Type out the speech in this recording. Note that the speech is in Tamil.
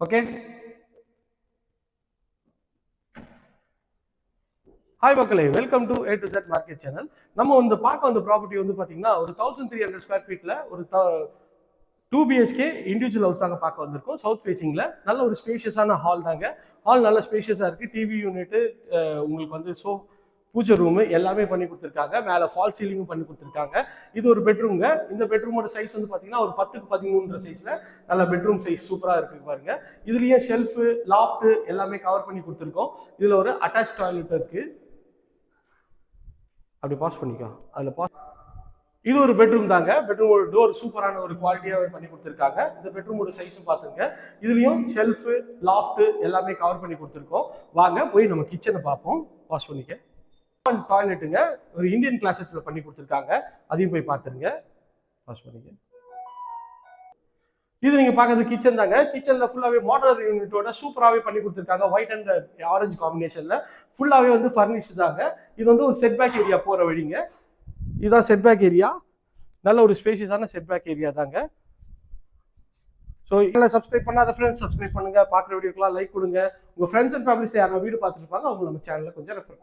ஓகே? ஹாய் மக்களே welcome to A to Z market channel நம்ம வந்து பார்க்க வந்த ப்ராப்பர்ட்டி வந்து பார்த்தீங்கன்னா ஒரு தௌசண்ட் த்ரீ ஹண்ட்ரட் ஸ்கொயர் ஃபீட்டில் ஒரு டூ பிஹெச்கே இண்டிவிஜுவல் ஹவுஸ் தாங்க பார்க்க வந்திருக்கோம். சவுத் ஃபேஸிங்கில் நல்ல ஒரு ஸ்பேஷியஸான ஹால் தாங்க. ஹால் நல்ல ஸ்பேஷியஸாக இருக்குது டிவி யூனிட்டு உங்களுக்கு வந்து ஸோ பூஜை ரூமு எல்லாமே பண்ணி கொடுத்துருக்காங்க. மேலே ஃபால் சீலிங்கும் பண்ணி கொடுத்துருக்காங்க. இது ஒரு பெட்ரூம்ங்க இந்த பெட்ரூமோட சைஸ் வந்து பார்த்தீங்கன்னா ஒரு பத்துக்கு பதிமூன்ற சைஸில் நல்ல பெட்ரூம் சைஸ் சூப்பராக இருக்குது பாருங்க. இதுலேயே ஷெல்ஃபு லாஃப்ட்டு எல்லாமே கவர் பண்ணி கொடுத்துருக்கோம். இதில் ஒரு அட்டாச் டாய்லெட் இருக்குது அப்படி பாஸ் பண்ணிக்கோ. அதில் பாஸ் இது ஒரு பெட்ரூம் தாங்க. பெட்ரூமோட டோர் சூப்பரான ஒரு குவாலிட்டியாகவே பண்ணி கொடுத்துருக்காங்க. இந்த பெட்ரூமோட சைஸும் பார்த்துங்க இதுலேயும் ஷெல்ஃபு லாஃப்ட்டு எல்லாமே கவர் பண்ணி கொடுத்துருக்கோம். வாங்க போய் நம்ம கிச்சனை பார்ப்போம். பாஸ் பண்ணிக்க. டாய்லெட்டுங்க ஒரு இந்தியன் கிளாசெட்டில் பண்ணி கொடுத்துருக்காங்க. அதையும் போய் பார்த்துருங்க. வாஷ் பண்ணிக்க. இது நீங்கள் பார்க்கறது கிச்சன் தாங்க. கிச்சனில் ஃபுல்லாகவே மாடலர் யூனிட்டோட சூப்பராகவே பண்ணி கொடுத்துருக்காங்க. ஒயிட் அண்ட் ஆரஞ்சு காம்பினேஷனில் ஃபுல்லாகவே வந்து ஃபர்னிஷ்டு தாங்க. இது வந்து ஒரு செட்பேக் ஏரியா போகிற வழிங்க. இதுதான் செட்பேக் ஏரியா நல்ல ஒரு ஸ்பேஷியஸான செட்பேக் ஏரியா தாங்க. ஸோ இதில் சப்ஸ்கிரைப் பண்ணாத ஃப்ரெண்ட்ஸ் சப்ஸ்கிரைப் பண்ணுங்க. பார்க்குற வீடியோக்கெலாம் லைக் கொடுங்க. உங்கள் ஃப்ரெண்ட்ஸ் அண்ட் ஃபேமிலிஸ்ல யாரும் வீடு பார்த்துருப்பாங்க அவங்க நம்ம சேனலில் கொஞ்சம் ரெஃபர்